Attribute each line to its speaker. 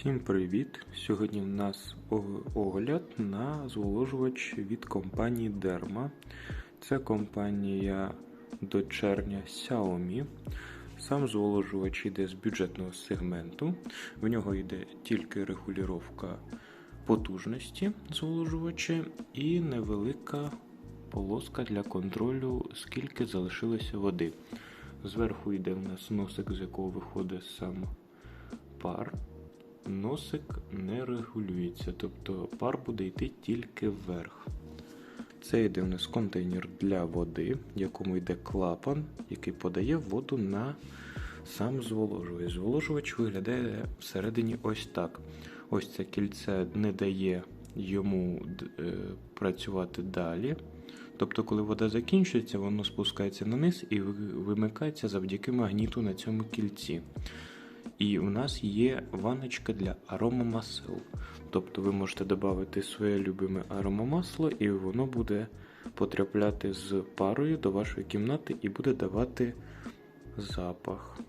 Speaker 1: Всім привіт! Сьогодні в нас огляд на зволожувач від компанії Derma. Це компанія дочерня Xiaomi. Сам зволожувач йде з бюджетного сегменту. В нього йде тільки регулювання потужності зволожувача і невелика полоска для контролю, скільки залишилося води. Зверху йде в нас носик, з якого виходить сам пар. Носик не регулюється, тобто пар буде йти тільки вверх. Це йде у нас контейнер для води, в якому йде клапан, який подає воду на сам зволожувач. Зволожувач виглядає всередині ось так. Ось це кільце не дає йому е, працювати далі. Тобто, коли вода закінчується, воно спускається на низ і вимикається завдяки магніту на цьому кільці. І у нас є ванночка для аромамасел. Тобто ви можете додати своє любиме аромамасло, і воно буде потрапляти з парою до вашої кімнати і буде давати запах.